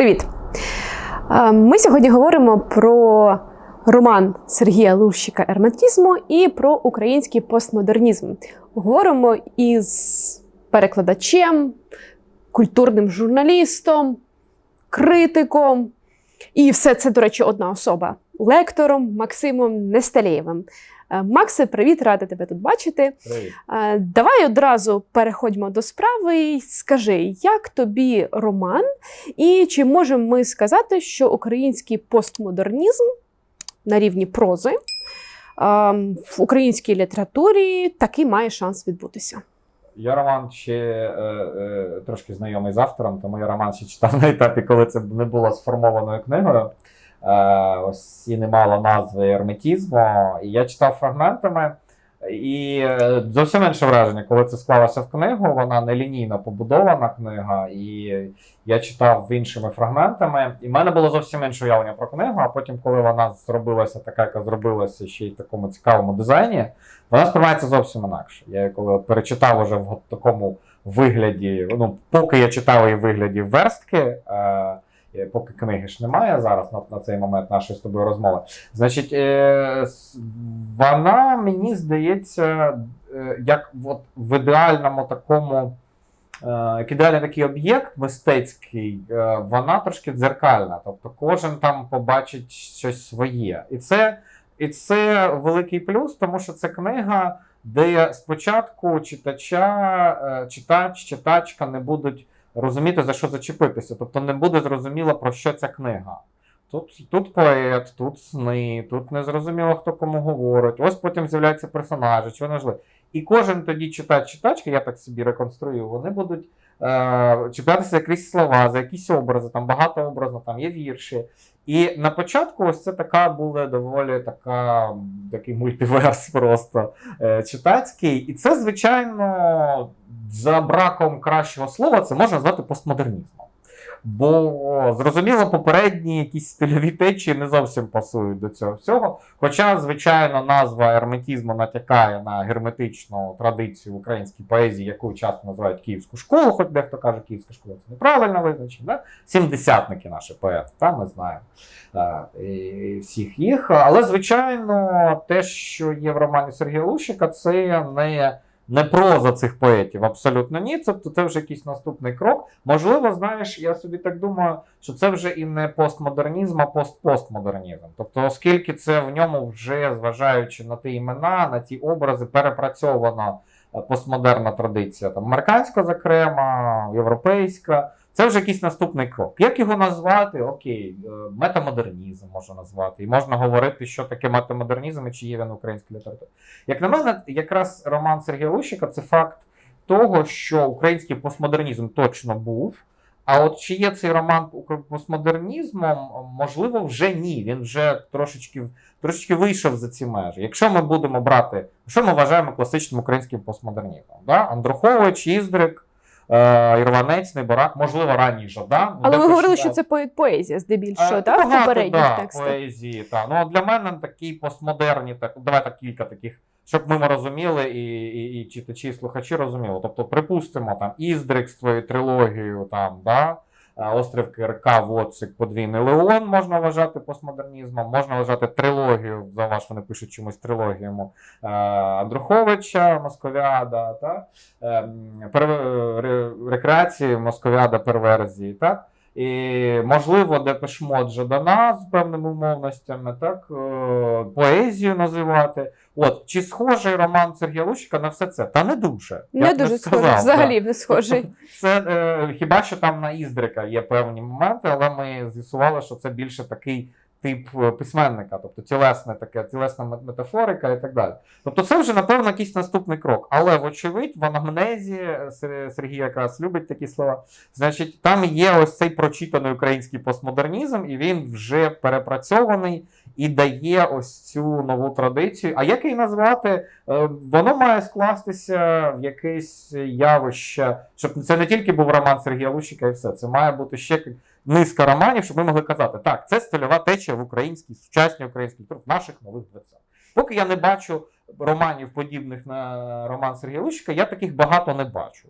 Привіт! Е, Ми сьогодні говоримо про роман Сергія Лущика Ерметізму і про український постмодернізм. Говоримо із перекладачем, культурним журналістом, критиком. І все це, до речі, одна особа лектором Максимом Несталєєвим. Е, Максе, привіт, рада тебе тут бачити. Привіт. Е, Давай одразу переходьмо до справи. Скажи, як тобі роман, і чи можемо ми сказати, що український постмодернізм на рівні прози ем, в українській літературі таки має шанс відбутися? Я роман ще е, е, трошки знайомий з автором, тому я роман ще читав на етапі, коли це не було сформованою книгою. Е, ось і не мало назви ерметізму. І я читав фрагментами. І е, зовсім інше враження, коли це склалося в книгу, вона нелінійно побудована книга, і я читав іншими фрагментами. І в мене було зовсім інше уявлення про книгу. А потім, коли вона зробилася така, яка зробилася ще й в такому цікавому дизайні, вона сприймається зовсім інакше. Я коли перечитав уже в такому вигляді, ну поки я читав її в вигляді верстки. Е, Поки книги ж немає зараз на, на цей момент нашої з тобою розмови. Значить, е, вона мені здається, е, як от в ідеальному такому, е, як ідеальний такий об'єкт мистецький, е, вона трошки дзеркальна. Тобто кожен там побачить щось своє. І це, і це великий плюс, тому що це книга, де спочатку читача, е, читач, читачка не будуть розуміти, за що зачепитися. Тобто не буде зрозуміло, про що ця книга. Тут, тут поет, тут сни, тут не зрозуміло, хто кому говорить. Ось потім з'являються персонажі, чого важливо. І кожен тоді читач читачка, я так собі реконструю, вони будуть чіплятися за якісь слова, за якісь образи, там багато образно, там є вірші. І на початку ось це така була доволі така, такий мультиверс просто е, читацький. І це, звичайно, за браком кращого слова, це можна назвати постмодернізмом. Бо зрозуміло, попередні якісь стильові течії не зовсім пасують до цього всього. Хоча, звичайно, назва ерметізму натякає на герметичну традицію в українській поезії, яку часто називають Київську школу, хоч дехто каже, Київська школа це неправильно визначення. Да? Сімдесятники наші поети, та ми знаємо е, і всіх їх. Але, звичайно, те, що є в романі Сергія Лущика, це не. Не проза цих поетів, абсолютно ні. Це, це вже якийсь наступний крок. Можливо, знаєш, я собі так думаю, що це вже і не постмодернізм, а постпостмодернізм. Тобто, оскільки це в ньому вже, зважаючи на ті імена, на ті образи, перепрацьована е, постмодерна традиція, там американська, зокрема, європейська. Це вже якийсь наступний крок. Як його назвати? Окей, е, метамодернізм можна назвати. І можна говорити, що таке метамодернізм і чи є він в українській літературі. Як на мене, якраз роман Сергія Лущика це факт того, що український постмодернізм точно був. А от чи є цей роман постмодернізмом, можливо, вже ні. Він вже трошечки, трошечки вийшов за ці межі. Якщо ми будемо брати, що ми вважаємо класичним українським постмодернізмом? Да? Андрухович, Іздрик, Ірванець, Неборак, можливо, раніше. Да? Але ви говорили, що це поезія здебільшого, Е, так, в попередніх да, текстах. Поезії, так. Ну, для мене такі постмодерні, так, давай так кілька таких, щоб ми розуміли, і, і, і читачі, і слухачі розуміли. Тобто, припустимо, там Іздрик з твоєю трилогією, там, да, е, Острів КРК, Воцик, Подвійний Леон можна вважати постмодернізмом, можна вважати трилогію, за ваш вони пишуть чомусь трилогію е, Андруховича, Московіада, та, е, рекреації, Московіада, перверзії, так? І, можливо, Депешмот Жадана з певними умовностями, так, е, поезію називати. От, чи схожий роман Сергія Лущика на все це? Та не дуже. Не дуже сказав, схожий, да. взагалі не схожий. Це е, хіба що там на Іздрика є певні моменти, але ми з'ясували, що це більше такий тип е, письменника, тобто тілесне таке, тілесна метафорика і так далі. Тобто, це вже напевно якийсь наступний крок. Але, вочевидь, в анамнезі е, Сергій якраз любить такі слова. Значить, там є ось цей прочитаний український постмодернізм, і він вже перепрацьований і дає ось цю нову традицію. А як її назвати? Е, Воно має скластися в якесь явище, щоб це не тільки був роман Сергія Лущика і все. Це має бути ще низка романів, щоб ми могли казати, так, це стильова течія в українській, сучасній українській в наших нових 20 Поки я не бачу романів, подібних на роман Сергія Лущика, я таких багато не бачу.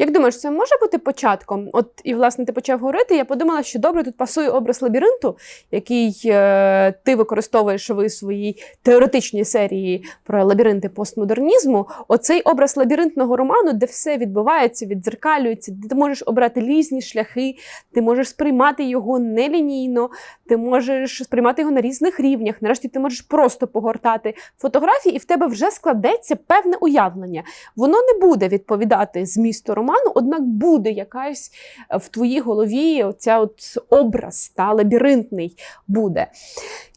Як думаєш, це може бути початком? От і власне ти почав говорити. Я подумала, що добре тут пасує образ лабіринту, який е, ти використовуєш в своїй теоретичній серії про лабіринти постмодернізму. Оцей образ лабіринтного роману, де все відбувається, віддзеркалюється, де ти можеш обрати різні шляхи, ти можеш сприймати його нелінійно, ти можеш сприймати його на різних рівнях. Нарешті ти можеш просто погортати фотографії, і в тебе вже складеться певне уявлення. Воно не буде відповідати змісту роману, однак буде якась е, в твоїй голові оця от образ та лабіринтний буде.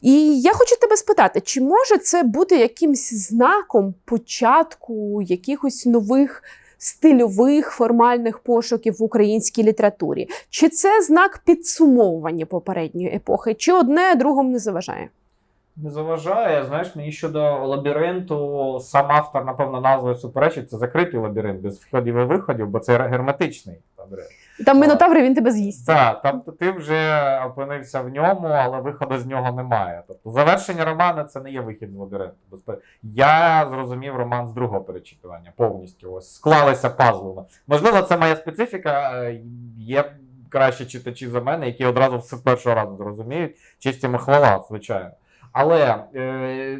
І я хочу тебе спитати, чи може це бути якимсь знаком початку якихось нових стильових формальних пошуків в українській літературі? Чи це знак підсумовування попередньої епохи, чи одне другому не заважає? Не заважає, знаєш, мені щодо лабіринту, сам автор, напевно, назвою суперечить, це закритий лабіринт без входів і виходів, бо це герметичний лабіринт. Там Мінотаври він тебе з'їсть. Так, тобто ти вже опинився в ньому, але виходу з нього немає. Тобто завершення роману це не є вихід з лабіринту. Я зрозумів роман з другого перечитування повністю. Ось склалися пазли. Можливо, це моя специфіка. е, Є кращі читачі за мене, які одразу все з першого разу зрозуміють. Йому хвала, звичайно. Але е,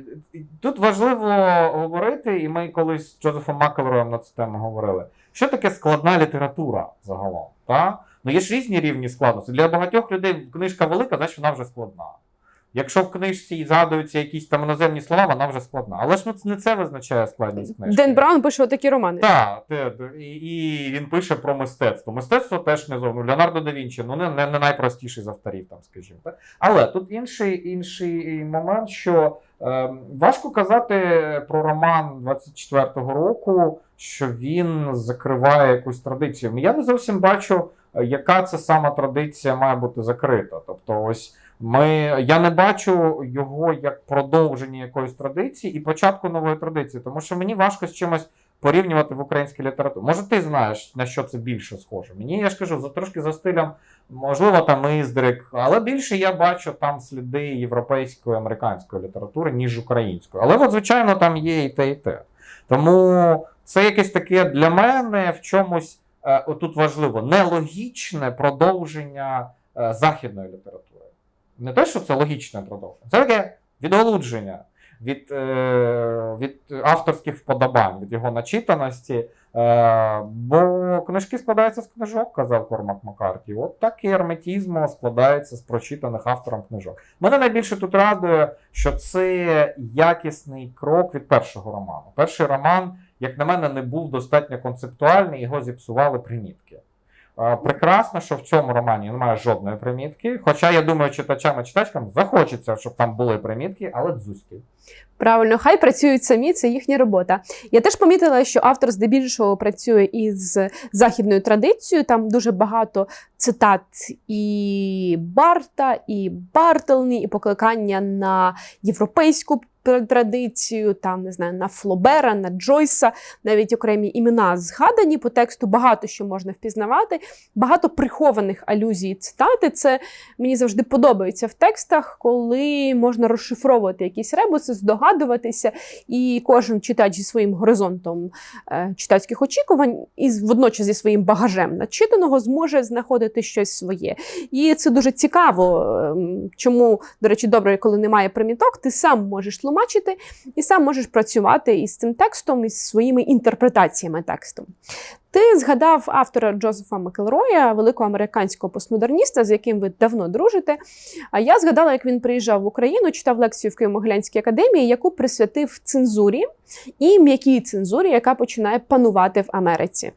тут важливо говорити, і ми колись з Джозефом Макелроєм на цю тему говорили. Що таке складна література загалом? Та? Ну є ж різні рівні складності. Для багатьох людей книжка велика, значить вона вже складна. Якщо в книжці і згадуються якісь там іноземні слова, вона вже складна. Але ж не це визначає складність книжки. Ден Браун пише отакі романи. Так, і, і він пише про мистецтво. Мистецтво теж не зовно. Леонардо да Вінчі, ну не, не, не найпростіший з авторів, там, скажімо. Так? Але тут інший, інший момент, що е, важко казати про роман 24-го року, що він закриває якусь традицію. Я не зовсім бачу, е, яка це сама традиція має бути закрита. Тобто, ось. Ми, я не бачу його як продовження якоїсь традиції і початку нової традиції, тому що мені важко з чимось порівнювати в українській літературі. Може, ти знаєш, на що це більше схоже? Мені я ж кажу, за трошки за стилем, можливо, там Іздрик, але більше я бачу там сліди європейської американської літератури, ніж української. Але, от, звичайно, там є і те, і те. Тому це якесь таке для мене в чомусь е, отут важливо нелогічне продовження е, західної літератури. Не те, що це логічне продовження, це таке відголудження від, е, від авторських вподобань, від його начитаності. Е, бо книжки складаються з книжок, казав Кормак Маккарті. От так і ерметізм складається з прочитаних автором книжок. Мене найбільше тут радує, що це якісний крок від першого роману. Перший роман, як на мене, не був достатньо концептуальний, його зіпсували примітки. Е, Прекрасно, що в цьому романі немає жодної примітки. Хоча я думаю, читачам і читачкам захочеться, щоб там були примітки, але дзузьки. Правильно, хай працюють самі, це їхня робота. Я теж помітила, що автор здебільшого працює із західною традицією. Там дуже багато цитат і Барта, і Бартелні, і покликання на європейську традицію, там не знаю, на Флобера, на Джойса, навіть окремі імена згадані по тексту. Багато що можна впізнавати, багато прихованих алюзій, цитати. Це мені завжди подобається в текстах, коли можна розшифровувати якісь ребуси, здогадуватися, і кожен читач зі своїм горизонтом е, читацьких очікувань і водночас зі своїм багажем начитаного зможе знаходити щось своє. І це дуже цікаво. ем, Чому, до речі, добре, коли немає приміток, ти сам можеш тлумачити і сам можеш працювати із цим текстом, із своїми інтерпретаціями тексту. Ти згадав автора Джозефа Макелроя, великого американського постмодерніста, з яким ви давно дружите. А я згадала, як він приїжджав в Україну, читав лекцію в Києво-Могилянській академії, яку присвятив цензурі і м'якій цензурі, яка починає панувати в Америці.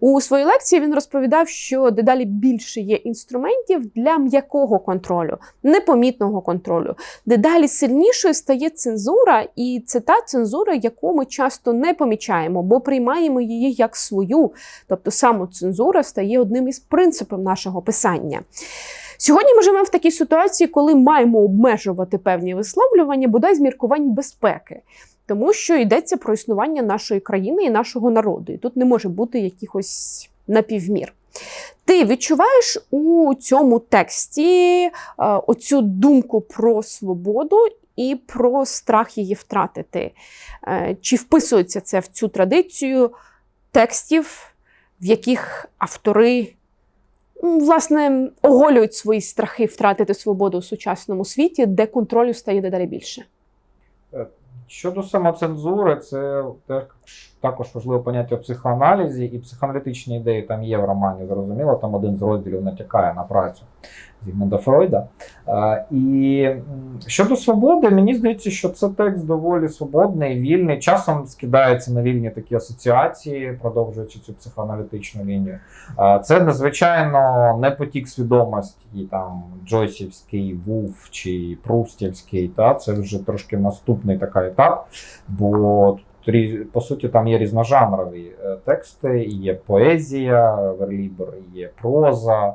У своїй лекції він розповідав, що дедалі більше є інструментів для м'якого контролю, непомітного контролю. Дедалі сильнішою стає цензура, і це та цензура, яку ми часто не помічаємо, бо приймаємо її як свою. Тобто самоцензура стає одним із принципів нашого писання. Сьогодні ми живемо в такій ситуації, коли маємо обмежувати певні висловлювання, бодай з міркувань безпеки. Тому що йдеться про існування нашої країни і нашого народу. І тут не може бути якихось напівмір. Ти відчуваєш у цьому тексті е, оцю думку про свободу і про страх її втратити? Е, Чи вписується це в цю традицію текстів в яких автори власне оголюють свої страхи втратити свободу у сучасному світі, де контролю стає дедалі більше. Щодо самоцензури, це теж також важливе поняття психоаналізі, і психоаналітичні ідеї там є в романі, зрозуміло, там один з розділів натякає на працю Зігмунда Фройда. Е, І щодо свободи, мені здається, що це текст доволі свободний, вільний. Часом скидається на вільні такі асоціації, продовжуючи цю психоаналітичну лінію. Е, Це надзвичайно не потік свідомості, там Джойсівський, Вуф чи Прустівський. Та це вже трошки наступний такий етап, бо по суті там є різножанрові е, тексти, є поезія, верлібр, є проза.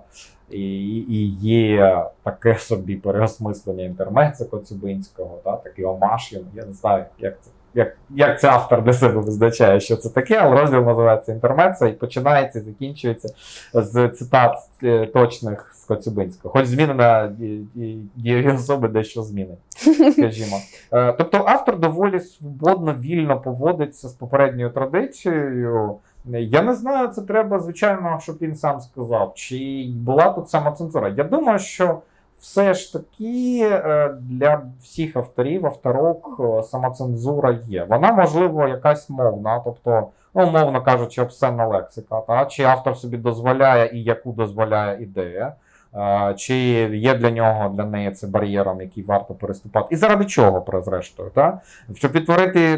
І, і є таке собі переосмислення інтермеця Коцюбинського, та, такий омаш. Я не знаю, як це, як, як це автор для себе визначає, що це таке, але розділ називається інтермецо і починається і закінчується з цитат е, точних з Коцюбинського. Хоч змінена ді- ді- дієві особи дещо змінить, скажімо. Е, Тобто автор доволі свободно, вільно поводиться з попередньою традицією. Я не знаю, це треба, звичайно, щоб він сам сказав, чи була тут самоцензура. Я думаю, що все ж таки е, для всіх авторів, авторок е, самоцензура є. Вона, можливо, якась мовна, тобто, ну, умовно кажучи, обсценна лексика, та? чи автор собі дозволяє і яку дозволяє ідея. Е, Чи є для нього для неї це бар'єром, який варто переступати, і заради чого, зрештою, та? щоб відтворити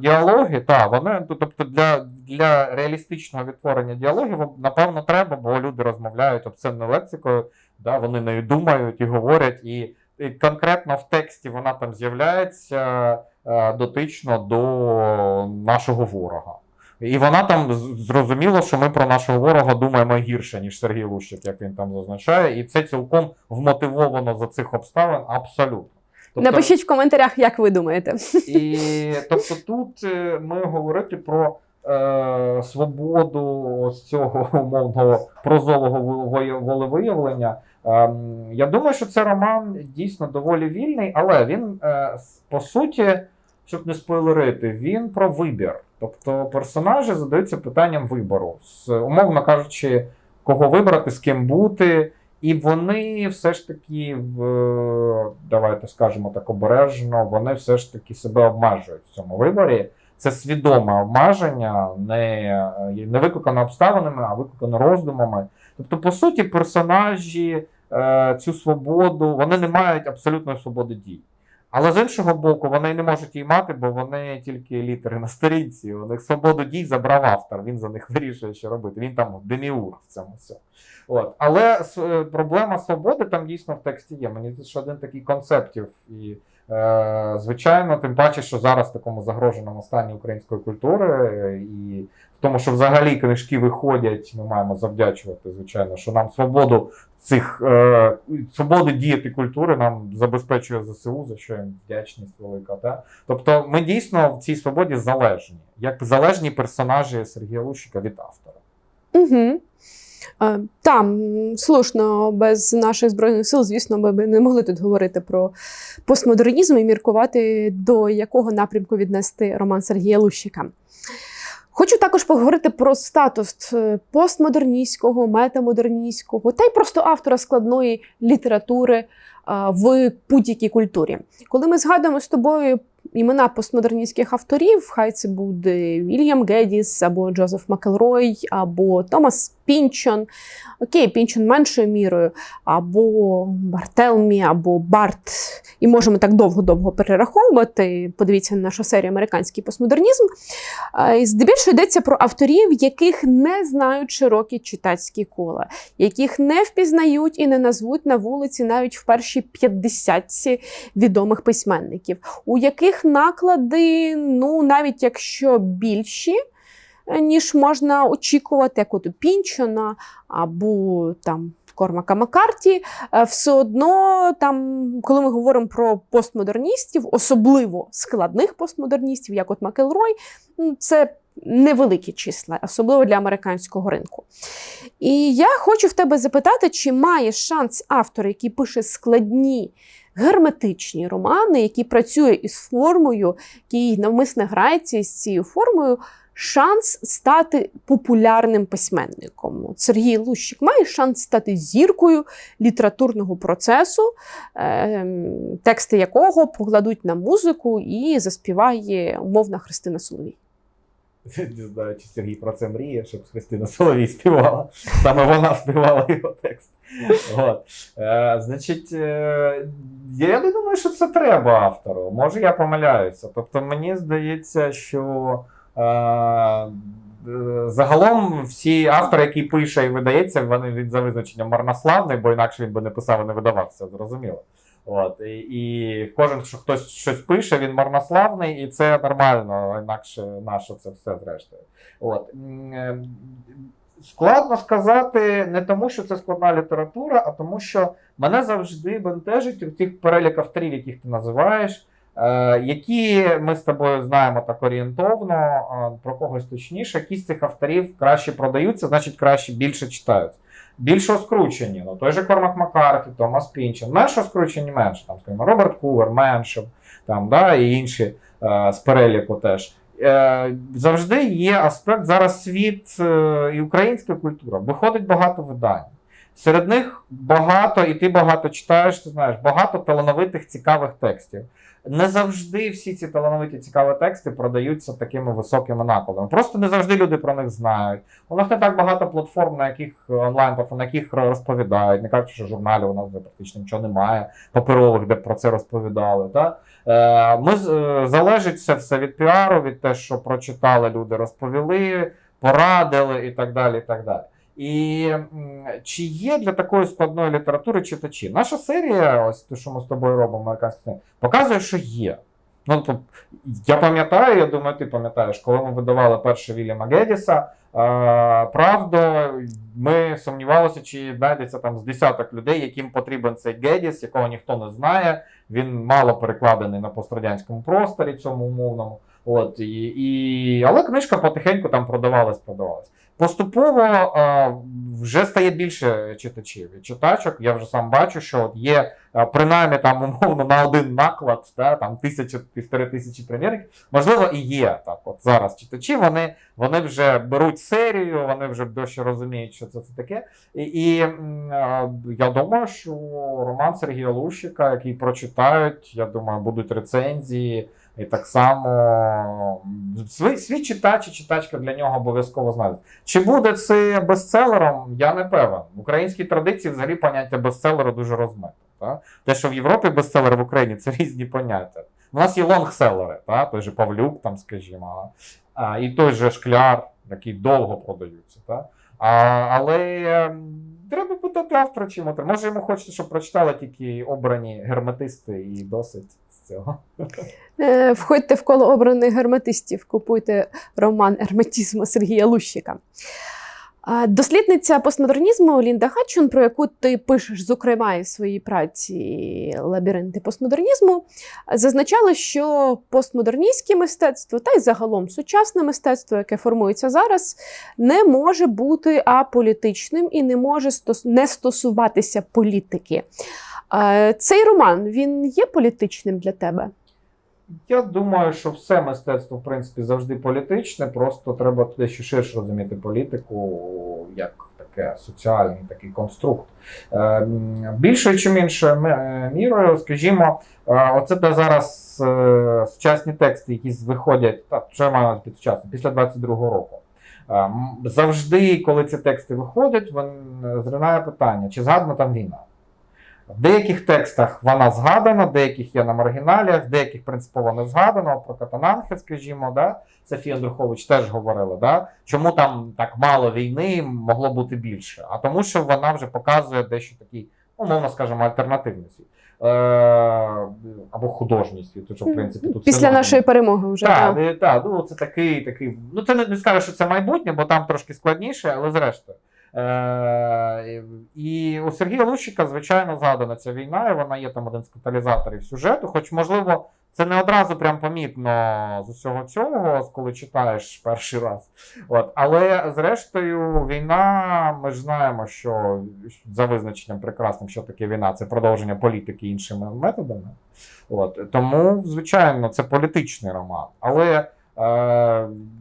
діалоги, та вони тобто для, для реалістичного відтворення діалогів, напевно, треба, бо люди розмовляють обсценною лексикою, да, вони нею думають і говорять, і, і конкретно в тексті вона там з'являється е, дотично до нашого ворога. І вона там з- зрозуміло, що ми про нашого ворога думаємо гірше, ніж Сергій Лущик, як він там зазначає, і це цілком вмотивовано за цих обставин абсолютно. Тобто- Напишіть в коментарях, як ви думаєте. і тобто тут е, ми говорити про е, свободу ось цього умовного прозового во- волевиявлення. Ем, я думаю, що це роман дійсно доволі вільний, але він е, по суті, щоб не спойлерити, він про вибір. Тобто персонажі задаються питанням вибору, умовно кажучи, кого вибрати, з ким бути. І вони все ж таки, в, давайте скажемо так обережно, вони все ж таки себе обмежують в цьому виборі. Це свідоме обмеження, не, не викликане обставинами, а викликане роздумами. Тобто, по суті, персонажі е, цю свободу вони не мають абсолютної свободи дій. Але з іншого боку, вони не можуть її мати, бо вони тільки літери на сторінці. У них свободу дій забрав автор. Він за них вирішує, що робити. Він там деміург в цьому всьому. От. Але е, проблема свободи там дійсно в тексті є. Мені здається, що один такий концептів. І, звичайно, тим паче, що зараз в такому загроженому стані української культури, е, і в тому, що взагалі книжки виходять, ми маємо завдячувати, звичайно, що нам свободу цих е, свободи діяти культури нам забезпечує ЗСУ, за що їм вдячність велика. Та? Тобто ми дійсно в цій свободі залежні, як залежні персонажі Сергія Лущика від автора. Угу. Там слушно, без наших збройних сил, звісно, ми б не могли тут говорити про постмодернізм і міркувати, до якого напрямку віднести роман Сергія Лущика. Хочу також поговорити про статус е, постмодерністського, метамодерністського та й просто автора складної літератури в будь-якій культурі. Коли ми згадуємо з тобою імена постмодерністських авторів, хай це буде Вільям Гедіс, або Джозеф Макелрой, або Томас Пінчон. Окей, Пінчон меншою мірою, або Бартелмі, або Барт. І можемо так довго-довго перераховувати. Подивіться на нашу серію Американський постмодернізм. І Здебільшого йдеться про авторів, яких не знають широкі читацькі кола, яких не впізнають і не назвуть на вулиці навіть в першій п'ятдесятці відомих письменників, у яких наклади, ну навіть якщо більші. Ніж можна очікувати, як от Пінчона або там Кормака Маккарті, е, все одно там, коли ми говоримо про постмодерністів, особливо складних постмодерністів, як от Макелрой, ну, це невеликі числа, особливо для американського ринку. І я хочу в тебе запитати, чи має шанс автор, який пише складні герметичні романи, який працює із формою, який навмисне грається із цією формою, шанс стати популярним письменником. Сергій Лущик має шанс стати зіркою літературного процесу, ем, тексти якого покладуть на музику і заспіває умовна Христина Соловій. Не знаю, чи Сергій про це мріє, щоб Христина Соловій співала. Саме вона співала його текст. От. Е, значить, е, я не думаю, що це треба автору. Може, я помиляюся. Тобто, мені здається, що загалом всі автори, які пише і видається, вони він за визначенням марнославний, бо інакше він би не писав і не видавався, зрозуміло. От, і, і кожен, що хтось щось пише, він марнославний, і це нормально, інакше наше це все зрештою. От. Е, Складно сказати не тому, що це складна література, а тому, що мене завжди бентежить у тих перелік авторів, яких ти називаєш, е, які ми з тобою знаємо так орієнтовно, е, про когось точніше, які з цих авторів краще продаються, значить краще більше читаються. Більш оскручені, ну той же Кормак Маккарті, Томас Пінчен, менш оскручені менше, там, скажімо, Роберт Кувер, Меншев, там, да, і інші е, з переліку теж. Е, завжди є аспект зараз світ е, і українська культура. Виходить багато видань. Серед них багато, і ти багато читаєш, ти знаєш, багато талановитих цікавих текстів. Не завжди всі ці талановиті цікаві тексти продаються такими високими накладами. Просто не завжди люди про них знають. У нас не так багато платформ, на яких онлайн платформ, на яких розповідають. Не кажучи, що журналів у нас вже практично нічого немає, паперових, де про це розповідали. Та? Е, Ми е, залежить це все від піару, від те, що прочитали люди, розповіли, порадили і так далі. І так далі. І чи є для такої складної літератури читачі? Наша серія, ось те, що ми з тобою робимо, американська серія, показує, що є. Ну, тобто, я пам'ятаю, я думаю, ти пам'ятаєш, коли ми видавали перше Вільяма Гедіса, правда, ми сумнівалися, чи знайдеться там з десяток людей, яким потрібен цей Гедіс, якого ніхто не знає. Він мало перекладений на пострадянському просторі, цьому умовному. От, і, і... Але книжка потихеньку там продавалась, продавалась. Поступово е, вже стає більше читачів і читачок. Я вже сам бачу, що от є е, принаймні там умовно на один наклад, та, там тисяча півтори тисячі примірників. Можливо, і є так. От зараз читачі вони, вони вже беруть серію, вони вже дещо розуміють, що це, це таке. І, і м, е, я думаю, що роман Сергія Лущика, який прочитають, я думаю, будуть рецензії. І так само свій, читач і читачка для нього обов'язково знають. Чи буде це бестселером, я не певен. В українській традиції взагалі поняття бестселеру дуже розмите. Те, що в Європі бестселер в Україні це різні поняття. У нас є лонгселери, та? той же Павлюк, там, скажімо, а, і той же шкляр, який довго продаються. Та? А, але ем, треба питати автора, чим отримати. Може йому хочеться, щоб прочитали тільки обрані герметисти і досить з цього. Е, Входьте в коло обраних герметистів, купуйте роман Ерметізму Сергія Лущика. Дослідниця постмодернізму Лінда Хатчун, про яку ти пишеш, зокрема, і в своїй праці Лабіринти постмодернізму, зазначала, що постмодерністське мистецтво та й загалом сучасне мистецтво, яке формується зараз, не може бути аполітичним і не може не стосуватися політики. Цей роман він є політичним для тебе? Я думаю, що все мистецтво, в принципі, завжди політичне, просто треба дещо ширше розуміти політику як таке соціальний такий конструкт. Е, Більшою чи меншою мірою, скажімо, е, оце де зараз е, сучасні тексти, які виходять, так, що я маю під сучасним, після 22-го року. Завжди, коли ці тексти виходять, зринає питання, чи згадана там війна. В деяких текстах вона згадана, в деяких є на маргіналіях, в деяких принципово не згадано. От Про Катананхи, скажімо, да? Софія Андрухович теж говорила, да? чому там так мало війни могло бути більше. А тому, що вона вже показує дещо такий, умовно скажімо, альтернативний світ. Е, або художній світ, що, в принципі, тут Після можна. нашої перемоги вже. Так, так. е, так, ну це такий, такий. Ну це не, не скажу, що це майбутнє, бо там трошки складніше, але зрештою. Е, і у Сергія Лущика, звичайно, згадана ця війна, і вона є там один з каталізаторів сюжету. Хоч, можливо, це не одразу прям помітно з усього цього, коли читаєш перший раз. От. Але зрештою, війна, ми ж знаємо, що за визначенням прекрасним, що таке війна, це продовження політики іншими методами. От. Тому, звичайно, це політичний роман. Але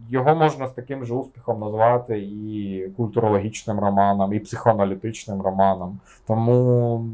його можна з таким же успіхом назвати і культурологічним романом, і психоаналітичним романом. Тому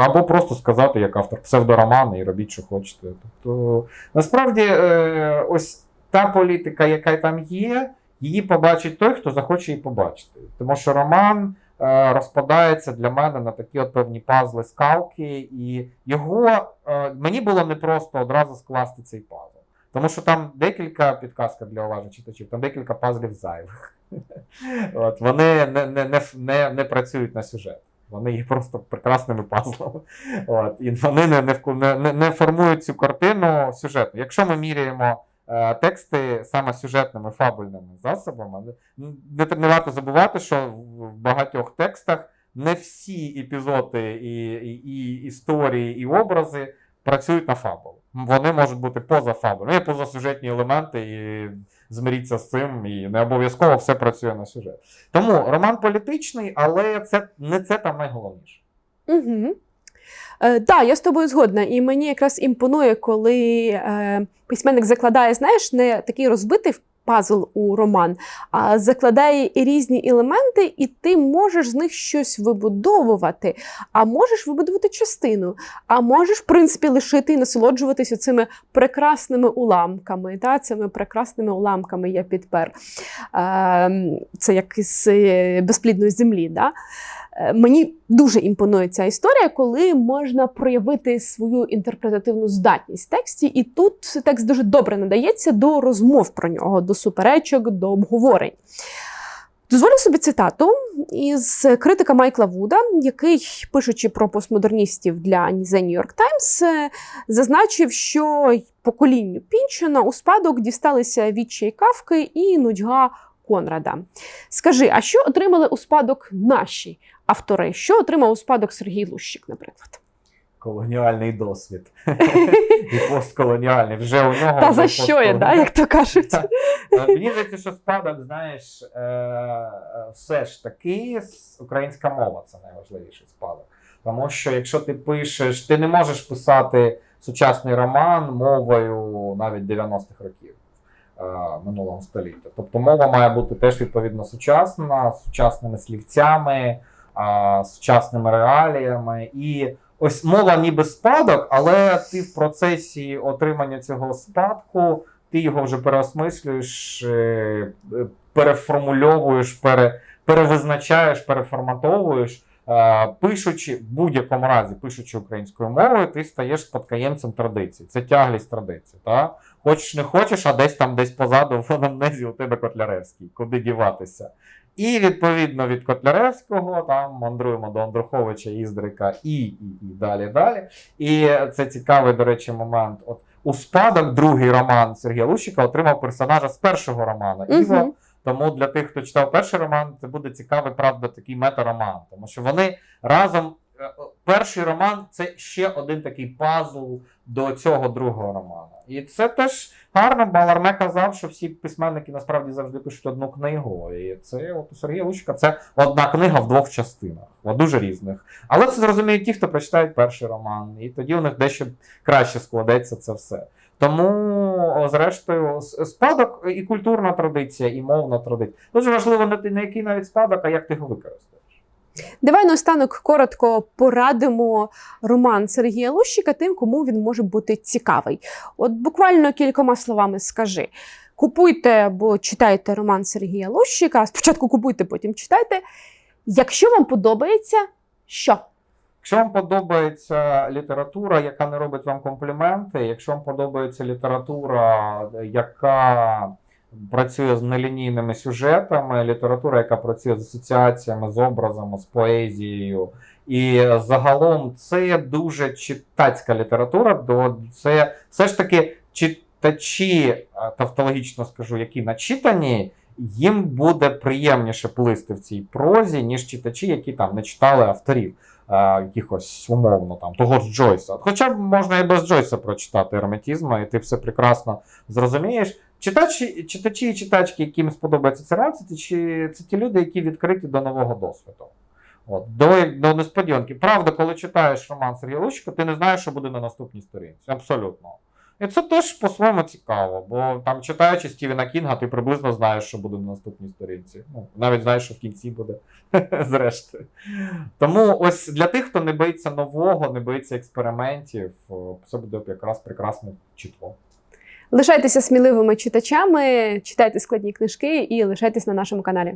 або просто сказати, як автор псевдороман, і робіть, що хочете. Тобто, насправді, е, ось та політика, яка там є, її побачить той, хто захоче її побачити. Тому що роман е, розпадається для мене на такі от певні пазли скалки, і його е, мені було непросто одразу скласти цей пазл. Тому що там декілька підказка для уважних читачів, там декілька пазлів зайвих. От, вони не, не, не, не, працюють на сюжет. Вони є просто прекрасними пазлами. От, і вони не, не, не, формують цю картину сюжетну. Якщо ми міряємо е, тексти саме сюжетними фабульними засобами, не, не варто забувати, що в багатьох текстах не всі епізоди і, і, і історії, і образи працюють на фабулу. Вони можуть бути поза фабулою. Є позасюжетні елементи, і змиріться з цим, і не обов'язково все працює на сюжет. Тому роман політичний, але це не це там найголовніше. Угу. Е, так, я з тобою згодна. І мені якраз імпонує, коли е, письменник закладає, знаєш, не такий розбитий пазл у роман, а закладає різні елементи, і ти можеш з них щось вибудовувати, а можеш вибудувати частину, а можеш, в принципі, лишити і насолоджуватися цими прекрасними уламками. Та, цими прекрасними уламками я підпер. Е, це як із е, безплідної землі. Да? Е, Мені дуже імпонує ця історія, коли можна проявити свою інтерпретативну здатність в тексті, і тут текст дуже добре надається до розмов про нього, до суперечок, до обговорень. Дозволю собі цитату із критика Майкла Вуда, який, пишучи про постмодерністів для The New York Times, е, зазначив, що поколінню Пінчена у спадок дісталися відчай Кавки і нудьга Конрада. Скажи, а що отримали у спадок наші автори? Що отримав у спадок Сергій Лущик, наприклад? Колоніальний досвід. І постколоніальний. Вже у нього. Та за що я, да, як то кажуть? Е, Мені здається, що спадок, знаєш, е, все ж таки українська мова це найважливіший спадок. Тому що якщо ти пишеш, ти не можеш писати сучасний роман мовою навіть 90-х років е, минулого століття. Тобто мова має бути теж відповідно сучасна, сучасними слівцями, а, сучасними реаліями. І ось мова ніби спадок, але ти в процесі отримання цього спадку ти його вже переосмислюєш, е, переформульовуєш, пере, перевизначаєш, переформатовуєш. Е, Пишучи в будь-якому разі, пишучи українською мовою, ти стаєш спадкоємцем традицій. Це тяглість традицій. Та? Хочеш не хочеш, а десь там, десь позаду в анамнезі у тебе Котляревський, куди діватися. І відповідно від Котляревського там мандруємо до Андруховича, Іздрика і, і, і далі далі. І це цікавий, до речі, момент. От у спадок другий роман Сергія Лущика отримав персонажа з першого роману Іво. Мгм. Тому для тих, хто читав перший роман, це буде цікавий, правда, такий мета-роман. Тому що вони разом. е, Перший роман це ще один такий пазл до цього другого роману. І це теж гарно. Баларме казав, що всі письменники насправді завжди пишуть одну книгу. І це от у Сергія Лущика це одна книга в двох частинах, от дуже різних. Але це зрозуміють ті, хто прочитають перший роман, і тоді у них дещо краще складеться це все. Тому, зрештою, спадок і культурна традиція, і мовна традиція. Дуже важливо не який навіть спадок, а як ти його використаєш. Давай наостанок коротко порадимо роман Сергія Лущика тим, кому він може бути цікавий. От буквально кількома словами скажи. Купуйте або читайте роман Сергія Лущика. Спочатку купуйте, потім читайте. Якщо вам подобається, що? Якщо вам подобається література, яка не робить вам компліменти, якщо вам подобається література, яка працює з нелінійними сюжетами, література, яка працює з асоціаціями, з образами, з поезією. І загалом це дуже читацька література, до це все ж таки читачі, е, тавтологічно скажу, які начитані, їм буде приємніше плисти в цій прозі, ніж читачі, які там не читали авторів е, якихось умовно там того ж Джойса. Хоча можна і без Джойса прочитати ерметізма, і ти все прекрасно зрозумієш. Читачі, читачі і читачки, яким сподобається цей роман, це ті, це ті люди, які відкриті до нового досвіду. От, до, до несподіванки. Правда, коли читаєш роман Сергія Лущика, ти не знаєш, що буде на наступній сторінці. Абсолютно. І це теж по-своєму цікаво, бо там, читаючи Стівена Кінга, ти приблизно знаєш, що буде на наступній сторінці. Ну, навіть знаєш, що в кінці буде, зрештою. Тому ось для тих, хто не боїться нового, не боїться експериментів, це буде якраз прекрасне число. Лишайтеся сміливими читачами, читайте складні книжки і лишайтесь на нашому каналі.